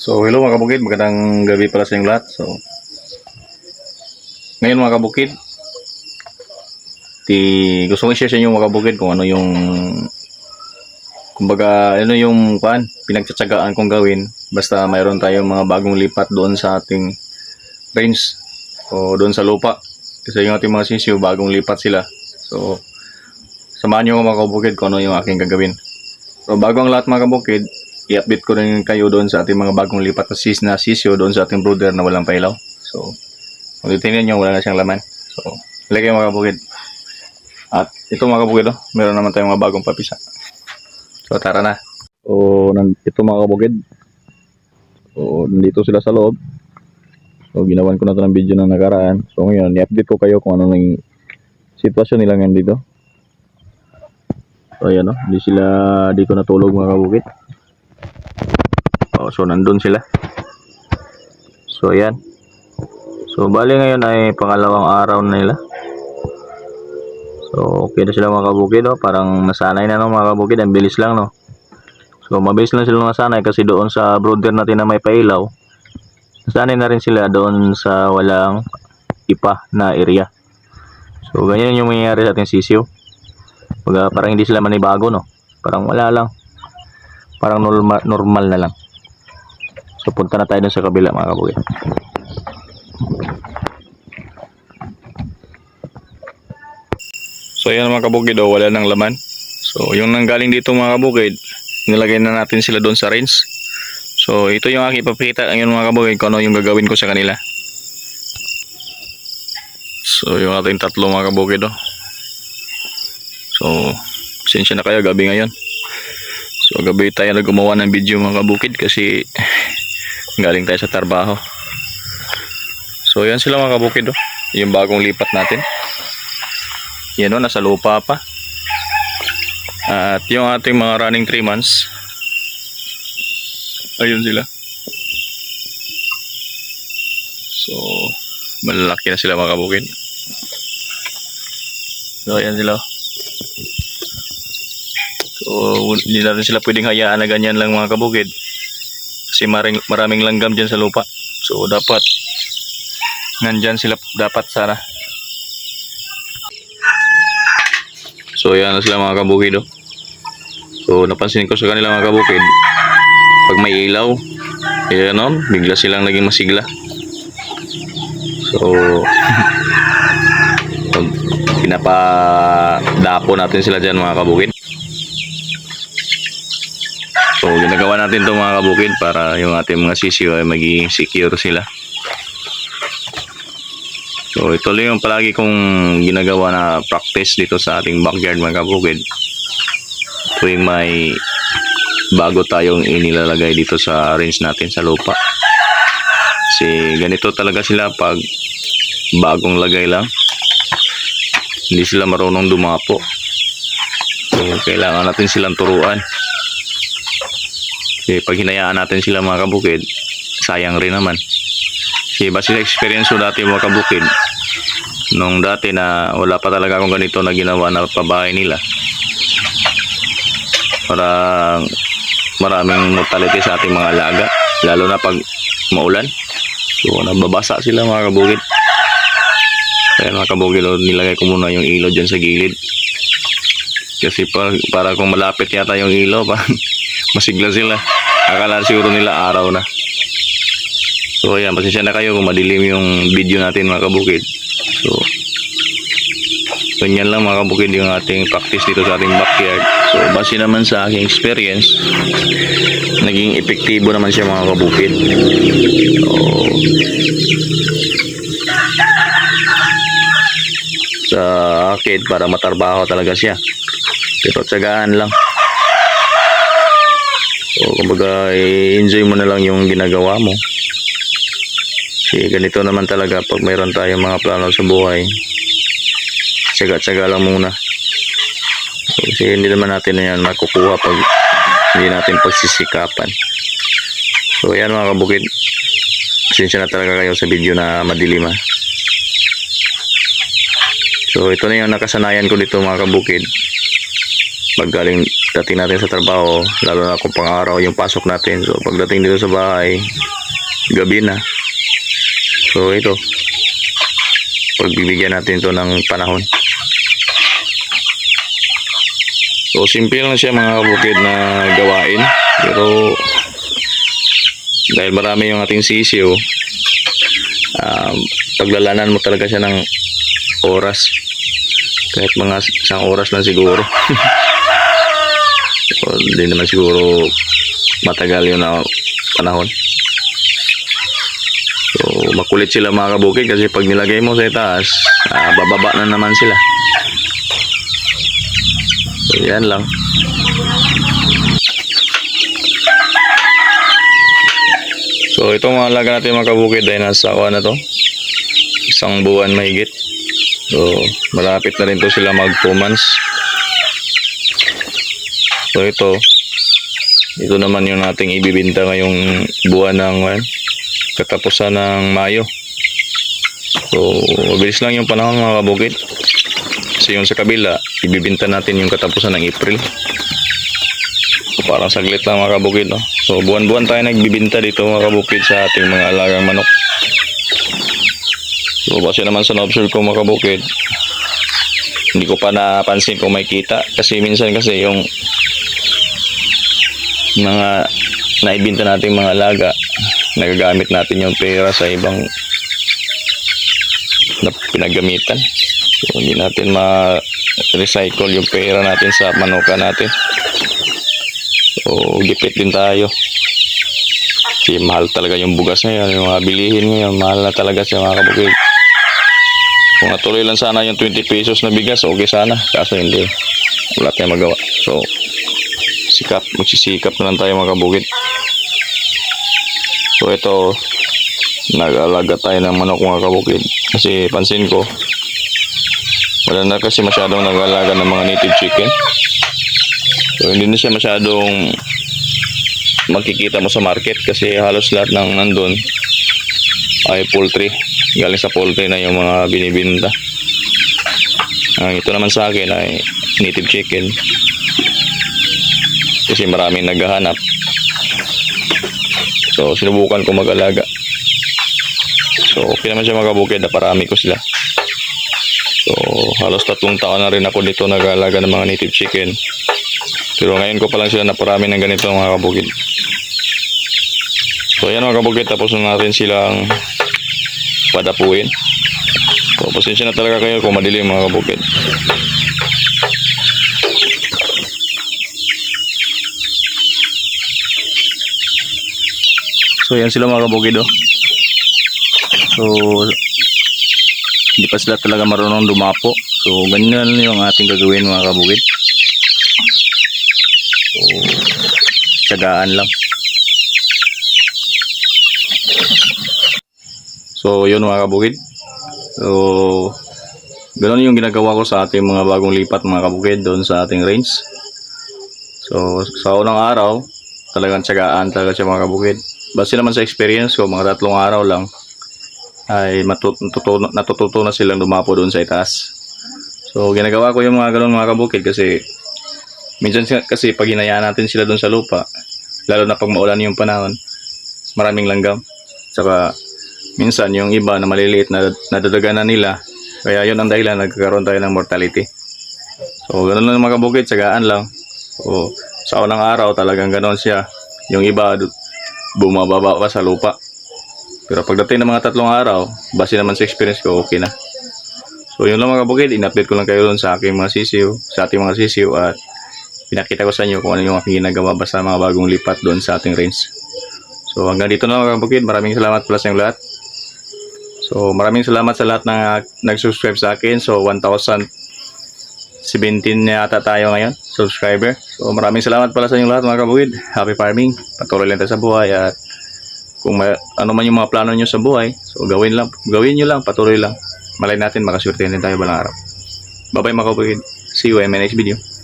So, hello mga kabukid. Magandang gabi pala sa inyong lahat. So, ngayon mga kabukid, ti, gusto kong i-share sa inyo mga kabukid kung ano yung kumbaga, ano yung pan, pinagtsatsagaan kong gawin basta mayroon tayong mga bagong lipat doon sa ating range o doon sa lupa. Kasi yung ating mga sisiyo, bagong lipat sila. So, samahan nyo mga kabukid kung ano yung aking gagawin. So, bago ang lahat mga kabukid, i-update ko rin kayo doon sa ating mga bagong lipat na sis na sisyo doon sa ating brother na walang pailaw. So, kung titingnan nyo, wala na siyang laman. So, halika mga kabukid. At ito mga kabukid, oh, meron naman tayong mga bagong papisa. So, tara na. So, nandito mga kabukid. So, nandito sila sa loob. So, ginawan ko na ito ng video na nakaraan. So, ngayon, i-update ko kayo kung ano nang sitwasyon nila ngayon dito. So, ayan o. Hindi sila dito natulog mga kabukid. Oh, so nandun sila. So ayan. So bali ngayon ay pangalawang araw na nila. So okay na sila mga kabukid oh. Parang nasanay na no mga kabukid. Ang bilis lang no. So mabilis lang sila nasanay kasi doon sa brother natin na may pailaw. Nasanay na rin sila doon sa walang ipa na area. So ganyan yung mangyayari sa ating sisiyo. Baga, parang hindi sila manibago no. Parang wala lang. Parang normal, normal na lang. So punta na tayo dun sa kabila mga kabukid. So ayan mga kabukid oh, wala nang laman. So yung nanggaling dito mga kabukid, nilagay na natin sila doon sa range. So ito yung aking papakita ngayon mga kabukid kung ano yung gagawin ko sa kanila. So yung ating tatlo mga kabukid oh. So sensya na kayo gabi ngayon. So gabi tayo na gumawa ng video mga kabukid kasi galing tayo sa trabaho. So yan sila mga kabukid oh. Yung bagong lipat natin. Yan oh, nasa lupa pa. At yung ating mga running 3 months. Ayun sila. So, malalaki na sila mga kabukid. So, ayan sila. oh. So, hindi natin sila pwedeng hayaan na ganyan lang mga kabukid. Kasi maring, maraming langgam dyan sa lupa. So, dapat nandyan sila dapat sana. So, ayan na sila mga kabukid. Oh. So, napansin ko sa kanila mga kabukid, pag may ilaw, ayan oh, bigla silang naging masigla. So, pinapadapo natin sila dyan mga kabukid. So, ginagawa natin itong mga kabukid para yung ating mga sisiyo ay maging secure sila. So, ito lang yung palagi kong ginagawa na practice dito sa ating backyard mga kabukid. Tuwing may bago tayong inilalagay dito sa range natin sa lupa. Kasi ganito talaga sila pag bagong lagay lang. Hindi sila marunong dumapo. So, kailangan natin silang turuan. Kasi pag hinayaan natin sila mga kabukid, sayang rin naman. Kasi base sa experience ko dati mga kabukid, nung dati na wala pa talaga akong ganito na ginawa na pabahay nila. Parang maraming mortality sa ating mga alaga, lalo na pag maulan. So nababasa sila mga kabukid. Kaya mga kabukid, nilagay ko muna yung ilaw dyan sa gilid. Kasi pa, para kung malapit yata yung ilaw, parang masigla sila. Akala siguro nila araw na. So ayan, pasensya na kayo kung madilim yung video natin mga kabukid. So, ganyan lang mga kabukid yung ating practice dito sa ating backyard. So, base naman sa aking experience, naging epektibo naman siya mga kabukid. So, sa akin, para matarbaho talaga siya. Pero tsagaan lang. So, kumbaga, i-enjoy mo na lang yung ginagawa mo. Kasi ganito naman talaga pag mayroon tayong mga plano sa buhay. Tsaga-tsaga lang muna. So, kasi hindi naman natin na yan makukuha pag hindi natin pagsisikapan. So, yan mga kabukid. Pasensya na talaga kayo sa video na madilim ha. So, ito na yung nakasanayan ko dito mga kabukid. Pag galing dating natin sa trabaho, lalo na kung pang-araw yung pasok natin. So pagdating dito sa bahay, gabi na. So ito, pagbibigyan natin ito ng panahon. So simple lang siya mga kabukid na gawain. Pero dahil marami yung ating sisiyo, um, paglalanan mo talaga siya ng oras. Kahit mga isang oras lang siguro. hindi naman siguro matagal yun na panahon. So, makulit sila mga kabukid kasi pag nilagay mo sa itaas, ah, bababa na naman sila. So, yan lang. So, itong mga alaga natin mga kabukid ay nasa kuha na to. Isang buwan mahigit. So, malapit na rin to sila mag 2 months. So, ito. Ito naman yung nating ibibinta ngayong buwan ng well, katapusan ng Mayo. So, mabilis lang yung panahon mga kabukid. Kasi yung sa kabila, ibibinta natin yung katapusan ng April. So, parang saglit lang mga kabukid. No? So, buwan-buwan tayo nagbibinta dito mga kabukid sa ating mga alagang manok. So, base naman sa na-observe ko mga kabukid, hindi ko pa napansin kung may kita. Kasi minsan kasi yung mga naibinta nating mga alaga, nagagamit natin yung pera sa ibang na pinagamitan. So, hindi natin ma-recycle yung pera natin sa manuka natin. So, gipit din tayo. Kasi mahal talaga yung bugas ngayon, yung mga bilihin ngayon, mahal na talaga siya mga kabukid. Kung natuloy lang sana yung 20 pesos na bigas, okay sana. Kaso hindi. Wala tayong magawa. So, sikap, magsisikap na lang tayo mga kabukid. So, ito, nag-alaga tayo ng manok mga kabukid. Kasi pansin ko, wala na kasi masyadong nag-alaga ng mga native chicken. So, hindi na siya masyadong makikita mo sa market kasi halos lahat ng nandun ay poultry. Galing sa poultry na yung mga binibinta. Ang ito naman sa akin ay native chicken. Kasi maraming naghahanap. So, sinubukan ko mag-alaga. So, okay naman siya mga kabukid. Naparami ko sila. So, halos tatlong taon na rin ako dito nag-alaga ng mga native chicken. Pero ngayon ko pa lang sila naparami ng ganito mga kabukid. So, ayan mga kabukid. Tapos na natin silang padapuin. So, pasensya na talaga kayo kung madilim mga kabukid. So, yan sila mga kabukid oh. So, hindi pa sila talaga marunong dumapo. So, ganyan yung ating gagawin mga kabukid. So, tsagaan lang. So, yun mga kabukid. So, ganun yung ginagawa ko sa ating mga bagong lipat mga kabukid doon sa ating range. So, sa unang araw, talagang tsagaan talaga siya mga kabukid. Base naman sa experience ko, mga tatlong araw lang, ay matut- natututo, na silang dumapo doon sa itaas. So, ginagawa ko yung mga ganun mga kabukid kasi minsan si- kasi pag hinayaan natin sila doon sa lupa, lalo na pag maulan yung panahon, maraming langgam. Saka, minsan yung iba na maliliit na nadadaga na nila, kaya yun ang dahilan nagkakaroon tayo ng mortality. So, ganun lang mga kabukid, tsagaan lang. So, sa unang araw talagang ganon siya. Yung iba bumababa pa sa lupa. Pero pagdating ng mga tatlong araw, base naman sa experience ko, okay na. So yun lang mga kabukid, in-update ko lang kayo doon sa aking mga sisiw, sa ating mga sisiw at pinakita ko sa inyo kung ano yung aking ginagawa basta mga bagong lipat doon sa ating range. So hanggang dito na mga kabukid, maraming salamat pala sa lahat. So maraming salamat sa lahat na nag-subscribe sa akin. So 1,017 na yata tayo ngayon, subscriber. So maraming salamat pala sa inyong lahat mga kabukid. Happy farming, patuloy lang tayo sa buhay at kung may, ano man yung mga plano nyo sa buhay, so gawin lang, gawin nyo lang, patuloy lang. Malay natin, makaswerte din tayo balang araw. Bye-bye mga kabukid. See you in my next video.